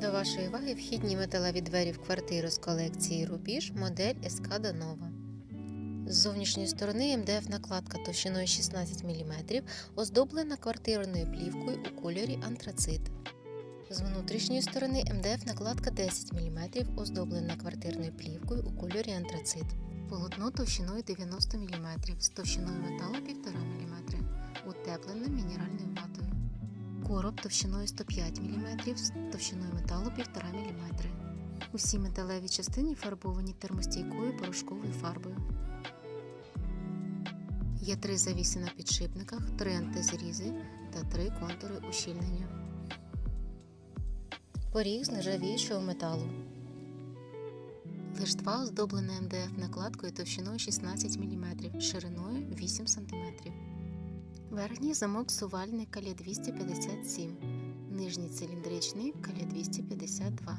До вашої уваги вхідні металеві двері в квартиру з колекції Рубіж модель Ескада Нова. З зовнішньої сторони МДФ накладка товщиною 16 мм, оздоблена квартирною плівкою у кольорі антрацит. З внутрішньої сторони МДФ накладка 10 мм, оздоблена квартирною плівкою у кольорі антрацит. Полотно товщиною 90 мм, з товщиною металу 1,5 мм, утеплене мінеральною ватою. Короб товщиною 105 мм, з товщиною металу 1,5 мм. Усі металеві частини фарбовані термостійкою порошковою фарбою. Є три завіси на підшипниках, три антизрізи та три контури ущільнення. Поріг з нержавіючого металу. Лиштва оздоблена МДФ накладкою товщиною 16 мм, шириною 8 см. Верхній замок сувальний калі 257, нижній циліндричний калі 252.